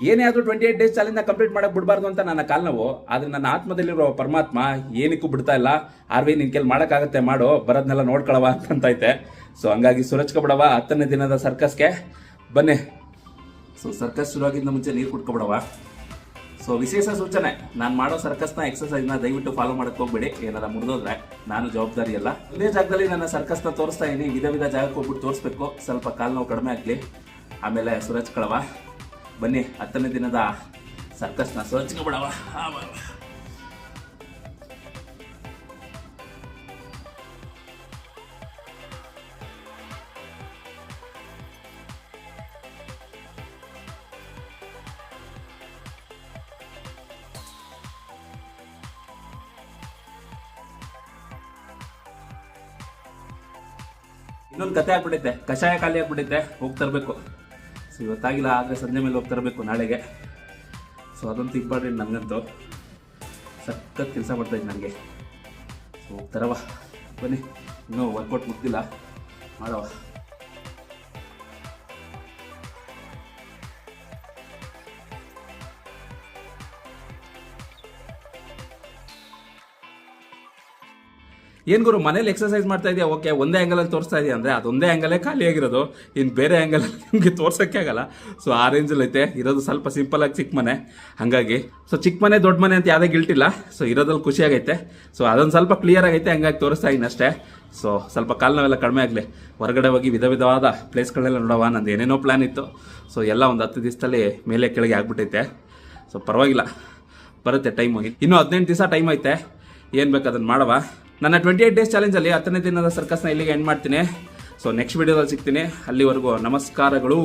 ಏನೇ ಆದರೂ twenty eight days ಚಾಲೆಂಜ್ನ ಕಂಪ್ಲೀಟ್ ಮಾಡಕ್ಕೆ ಬಿಡಬಾರ್ದು ಅಂತ ನನ್ನ ಕಾಲ್ ನೋವು. ಆದರೆ ನನ್ನ ಆತ್ಮದಲ್ಲಿರೋ ಪರಮಾತ್ಮ ಏನಕ್ಕೂ ಬಿಡ್ತಾ ಇಲ್ಲ. ಆರ್ ವಿ ನಿನ್ ಕೆಲ್ ಮಾಡೋಕ್ಕಾಗತ್ತೆ ಮಾಡು ಬರೋದನ್ನೆಲ್ಲ ನೋಡ್ಕೊಳವ ಅಂತೈತೆ ಸೊ ಹಂಗಾಗಿ ಸುರಚ್ಕೊಬಿಡವ ಹತ್ತನೇ ದಿನದ ಸರ್ಕಸ್ಗೆ ಬನ್ನಿ. ಸೊ ಸರ್ಕಸ್ ಶುರುವಾಗಿದ್ದ ಮುಂಚೆ ನೀರು ಕುಟ್ಕೊಬಿಡವ ಸೊ ವಿಶೇಷ ಸೂಚನೆ, ನಾನು ಮಾಡೋ ಸರ್ಕಸ್ನ ಎಕ್ಸಸೈಸ್ನ ದಯವಿಟ್ಟು ಫಾಲೋ ಮಾಡಕ್ಕೆ ಹೋಗ್ಬೇಡಿ. ಏನಾರ ಮುರಿದೋದ್ರೆ ನಾನು ಜವಾಬ್ದಾರಿ ಅಲ್ಲ ಇದೇ ಜಾಗದಲ್ಲಿ ನನ್ನ ಸರ್ಕಸ್ನ ತೋರಿಸ್ತಾ ಇದ್ದೀನಿ ವಿಧ ವಿಧ ಜಾಗಕ್ಕೆ ಹೋಗ್ಬಿಟ್ಟು ತೋರಿಸ್ಬೇಕು. ಸ್ವಲ್ಪ ಕಾಲು ನೋವು ಕಡಿಮೆ ಆಗಲಿ. ಆಮೇಲೆ ಸುರಚ್ಕೊಳವ ಕಳವ ಬನ್ನಿ ಹತ್ತನೇ ದಿನದ ಸರ್ಕಸ್ನ ಸುರಚ್ಕೊಬಿಡವ ಇನ್ನೊಂದು ಕತೆ ಆಗ್ಬಿಟ್ಟೈತೆ ಕಷಾಯ ಖಾಲಿ ಆಗ್ಬಿಟ್ಟೈತೆ ಹೋಗಿ ತರಬೇಕು. ಸೊ ಇವತ್ತಾಗಿಲ್ಲ, ಆದರೆ ಸಂಜೆ ಮೇಲೆ ಹೋಗಿ ತರಬೇಕು ನಾಳೆಗೆ. ಸೊ ಅದಂತೂ ಇಂಪಾರ್ಟೆಂಟ್ ನನಗಂತೂ. ಸಖತ್ ಕೆಲಸ ಮಾಡ್ತಾ ಮಾಡ್ತಾಯಿದ್ದು ನನಗೆ. ಸೊ ಹೋಗ್ತಾರವ ತರವ ಬನ್ನಿ. ಇನ್ನೂ ವರ್ಕೌಟ್ ಮುಗ್ದಿಲ್ಲ. ಮಾಡವ. ಏನ್ ಗುರು, ಮನೇಲಿ ಎಕ್ಸರ್ಸೈಸ್ ಮಾಡ್ತಾ ಇದೆಯಾ? ಓಕೆ ಒಂದೇ ಆ್ಯಂಗಲಲ್ಲಿ ತೋರಿಸ್ತಾ ಇದೆಯಾ? ಅಂದರೆ ಅದೊಂದೇ ಆ್ಯಂಗಲೇ ಖಾಲಿ ಆಗಿರೋದು. ಇನ್ನು ಬೇರೆ ಆ್ಯಂಗಲ್ ನಿಮಗೆ ತೋರ್ಸೋಕ್ಕೆ ಆಗಲ್ಲ. ಸೊ ಆ ರೇಂಜಲ್ಲಿ ಐತೆ. ಇರೋದು ಸ್ವಲ್ಪ ಸಿಂಪಲ್ ಆಗಿ ಚಿಕ್ಕ ಮನೆ. ಹಾಗಾಗಿ ಸೊ ಚಿಕ್ಕ ಮನೆ, ದೊಡ್ಡ ಮನೆ ಅಂತ ಯಾವುದೇ ಗಿಲ್ಟ್ ಇಲ್ಲ. ಸೊ ಇರೋದ್ರಲ್ಲಿ ಆಗೈತೆ. ಸೊ ಅದೊಂದು ಸ್ವಲ್ಪ ಕ್ಲಿಯರ್ ಆಗೈತೆ. ಹಂಗಾಗಿ ತೋರಿಸ್ತಾ ಇದ್ದೀನಿ ಅಷ್ಟೇ. ಸೊ ಸ್ವಲ್ಪ ಕಾಲು ನಾವೆಲ್ಲ ಕಡಿಮೆ ಆಗಲಿ. ಹೊರಗಡೆ ಹೋಗಿ ವಿಧ ವಿಧವಾದ ಪ್ಲೇಸ್ಗಳೆಲ್ಲ ನೋಡವಾ ನಂದು ಏನೇನೋ ಪ್ಲ್ಯಾನ್ ಇತ್ತು. ಸೊ ಎಲ್ಲ ಒಂದು ಹತ್ತು ದಿವಸದಲ್ಲಿ ಮೇಲೆ ಕೆಳಗೆ ಆಗ್ಬಿಟ್ಟೈತೆ. ಸೊ ಪರವಾಗಿಲ್ಲ. ಬರುತ್ತೆ ಟೈಮು ಇನ್ನೂ ಹದಿನೆಂಟು ದಿವಸ ಟೈಮ್ ಐತೆ. ಏನು ಬೇಕು ಅದನ್ನು ಮಾಡವ ನನ್ನ ಟ್ವೆಂಟಿ ಏಟ್ ಡೇಸ್ ಚಾಲೆಂಜಲ್ಲಿ ಹತ್ತನೇ ದಿನದ ಸರ್ಕಸ್ನ ಇಲ್ಲಿಗೆ ಎಂಡ್ ಮಾಡ್ತೀನಿ. ಸೊ ನೆಕ್ಸ್ಟ್ ವಿಡಿಯೋದಲ್ಲಿ ಸಿಗ್ತೀನಿ. ಅಲ್ಲಿವರೆಗೂ ನಮಸ್ಕಾರಗಳು.